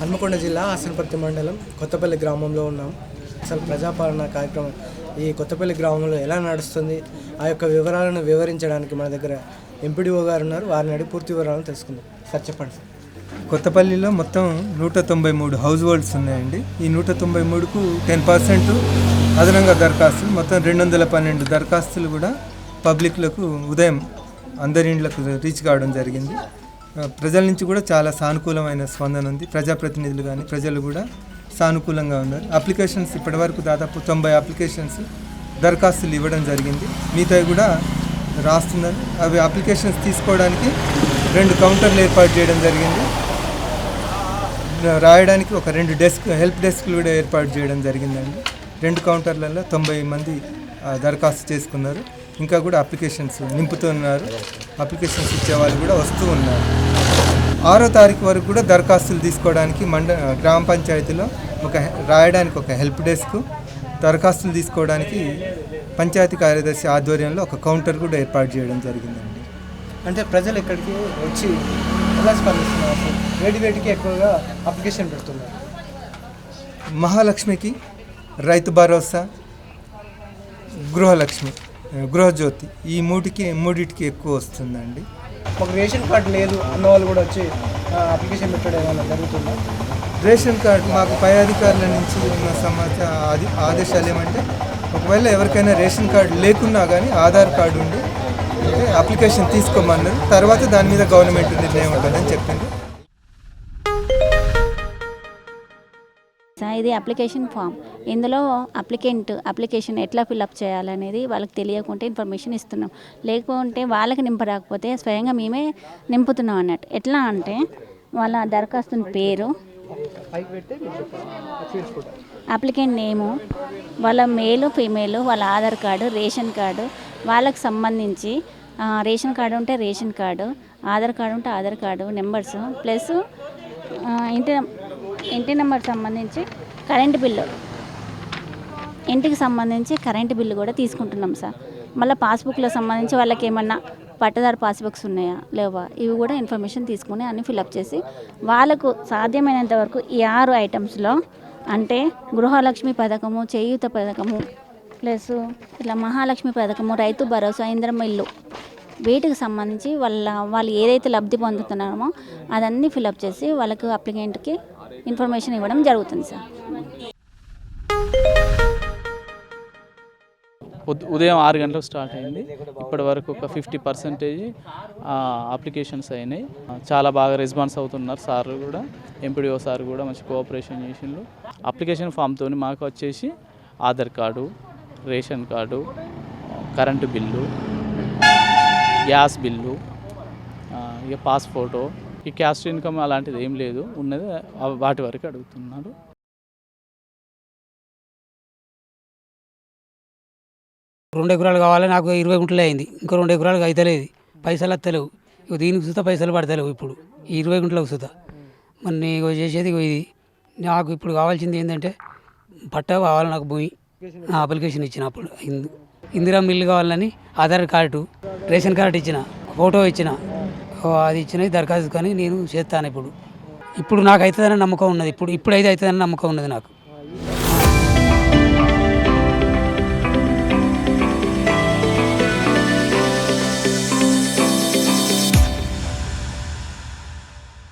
హన్మకొండ జిల్లా హాసనపర్తి మండలం కొత్తపల్లి గ్రామంలో ఉన్నాం. అసలు ప్రజాపాలన కార్యక్రమం ఈ కొత్తపల్లి గ్రామంలో ఎలా నడుస్తుంది? ఆ యొక్క వివరాలను వివరించడానికి మన దగ్గర ఎంపీడీఓ గారు ఉన్నారు. వారిని అడిగి పూర్తి వివరాలను తెలుసుకుందాం. సార్ చెప్పండి సార్. కొత్తపల్లిలో మొత్తం నూట తొంభై మూడు హౌస్ హోల్డ్స్ ఉన్నాయండి. ఈ నూట తొంభై మూడుకు టెన్ పర్సెంట్ అదనంగా దరఖాస్తులు మొత్తం రెండు వందల పన్నెండు దరఖాస్తులు కూడా పబ్లిక్లకు ఉదయం అందరి ఇండ్లకు రీచ్ కావడం జరిగింది. ప్రజల నుంచి కూడా చాలా సానుకూలమైన స్పందన ఉంది. ప్రజాప్రతినిధులు కానీ ప్రజలు కూడా సానుకూలంగా ఉన్నారు. అప్లికేషన్స్ ఇప్పటివరకు దాదాపు తొంభై అప్లికేషన్స్ దరఖాస్తులు ఇవ్వడం జరిగింది. మిగతావి కూడా రాస్తున్నారు. అవి అప్లికేషన్స్ తీసుకోవడానికి రెండు కౌంటర్లు ఏర్పాటు చేయడం జరిగింది. రాయడానికి ఒక రెండు డెస్క్ హెల్ప్ డెస్క్లు కూడా ఏర్పాటు చేయడం జరిగిందండి. రెండు కౌంటర్లలో తొంభై మంది దరఖాస్తు చేసుకున్నారు. ఇంకా కూడా అప్లికేషన్స్ నింపుతున్నారు. అప్లికేషన్స్ ఇచ్చే వాళ్ళు కూడా వస్తూ ఉన్నారు. ఆరో తారీఖు వరకు కూడా దరఖాస్తులు తీసుకోవడానికి మండ గ్రామ పంచాయతీలో ఒక రాయడానికి ఒక హెల్ప్ డెస్క్ దరఖాస్తులు తీసుకోవడానికి పంచాయతీ కార్యదర్శి ఆధ్వర్యంలో ఒక కౌంటర్ కూడా ఏర్పాటు చేయడం జరిగిందండి. అంటే ప్రజలు ఇక్కడికి వచ్చి ఎలా స్పందిస్తున్నారు? వేడి వేడికి ఎక్కువగా అప్లికేషన్ పెడుతున్నారు. మహాలక్ష్మికి రైతు భరోసా గృహలక్ష్మి. గృహజ్యోతి. ఈ మూటికి మూడిటికి ఎక్కువ వస్తుందండి. మాకు రేషన్ కార్డు లేదు అన్న వాళ్ళు కూడా వచ్చి అప్లికేషన్ పెట్టడం ఏమైనా జరుగుతుందా? రేషన్ కార్డు మాకు పై అధికారుల నుంచి ఉన్న సమాచార ఆది ఆదేశాలు ఏమంటే ఒకవేళ ఎవరికైనా రేషన్ కార్డు లేకున్నా కానీ ఆధార్ కార్డు ఉండి అప్లికేషన్ తీసుకోమన్నారు. తర్వాత దాని మీద గవర్నమెంట్ నిర్ణయం ఉంటుందని చెప్పింది ఇది అప్లికేషన్ ఫామ్. ఇందులో అప్లికెంట్ అప్లికేషన్ ఎట్లా ఫిల్అప్ చేయాలనేది వాళ్ళకి తెలియకుంటే ఇన్ఫర్మేషన్ ఇస్తున్నాం. లేకుంటే వాళ్ళకి నింపరాకపోతే స్వయంగా మేమే నింపుతున్నాం అన్నట్టు. ఎట్లా అంటే వాళ్ళ దరఖాస్తుని పేరు అప్లికెంట్ నేము వాళ్ళ మేలు ఫీమేలు వాళ్ళ ఆధార్ కార్డు రేషన్ కార్డు వాళ్ళకి సంబంధించి రేషన్ కార్డు ఉంటే రేషన్ కార్డు ఆధార్ కార్డు ఉంటే ఆధార్ కార్డు నెంబర్స్ ప్లస్ ఇంటి ఇంటి నెంబర్ సంబంధించి కరెంటు బిల్లు. ఇంటికి సంబంధించి కరెంటు బిల్లు కూడా తీసుకుంటున్నాం సార్. మళ్ళీ పాస్బుక్లో సంబంధించి వాళ్ళకి ఏమన్నా పట్టదారు పాస్బుక్స్ ఉన్నాయా లేవా ఇవి కూడా ఇన్ఫర్మేషన్ తీసుకుని అన్ని ఫిలప్ చేసి వాళ్ళకు సాధ్యమైనంత వరకు ఈ ఆరు ఐటమ్స్లో అంటే గృహలక్ష్మి పథకము చేయూత పథకము ప్లస్ ఇట్లా మహాలక్ష్మి పథకము రైతు భరోసా ఇంద్రమ్మ ఇల్లు వీటికి సంబంధించి వాళ్ళ వాళ్ళు ఏదైతే లబ్ధి పొందుతున్నారో అదన్నీ ఫిలప్ చేసి వాళ్ళకు అప్లికెంట్కి ఇన్ఫర్మేషన్ ఇవ్వడం జరుగుతుంది సార్. ఉదయం ఆరు గంటలకు స్టార్ట్ అయింది. ఇప్పటి వరకు ఒక ఫిఫ్టీ పర్సెంటేజ్ అప్లికేషన్స్ అయినాయి. చాలా బాగా రెస్పాన్స్ అవుతున్నారు సార్ కూడా. ఎంపీడీఓ సార్ కూడా మంచి కోఆపరేషన్ చేసిండ్రు. అప్లికేషన్ ఫామ్తో మాకు వచ్చేసి Aadhaar card ration card current bill gas bill ఇక పాస్ ఫోటో ఈ క్యాస్ట్ ఇన్కమ్ అలాంటిది ఏం లేదు. ఉన్నది వాటి వరకు అడుగుతున్నారు. రెండు ఎకరాలు కావాలి నాకు ఇరవై గుంటలే అయింది. ఇంకో రెండు ఎకరాలు అవుతలేదు పైసలు వస్తలేవు ఇక దీనికి చూస్తా పైసలు పడతలేవు ఇప్పుడు. ఈ ఇరవై గుంటలకు చూస్తా మరి నేను చేసేది ఇది. నాకు ఇప్పుడు కావాల్సింది ఏంటంటే పట్ట కావాలి నాకు భూమి. నా అప్లికేషన్ ఇచ్చిన అప్పుడు. ఇందు- ఇందిరా మిల్లు కావాలని ఆధార్ కార్డు రేషన్ కార్డు ఇచ్చిన ఫోటో ఇచ్చిన అది ఇచ్చిన దరఖాస్తు కానీ నేను చేస్తాను ఇప్పుడు. ఇప్పుడు నాకు అవుతుందనే నమ్మకం ఉన్నది. ఇప్పుడు ఇప్పుడైతే అవుతుందని నమ్మకం ఉన్నది నాకు.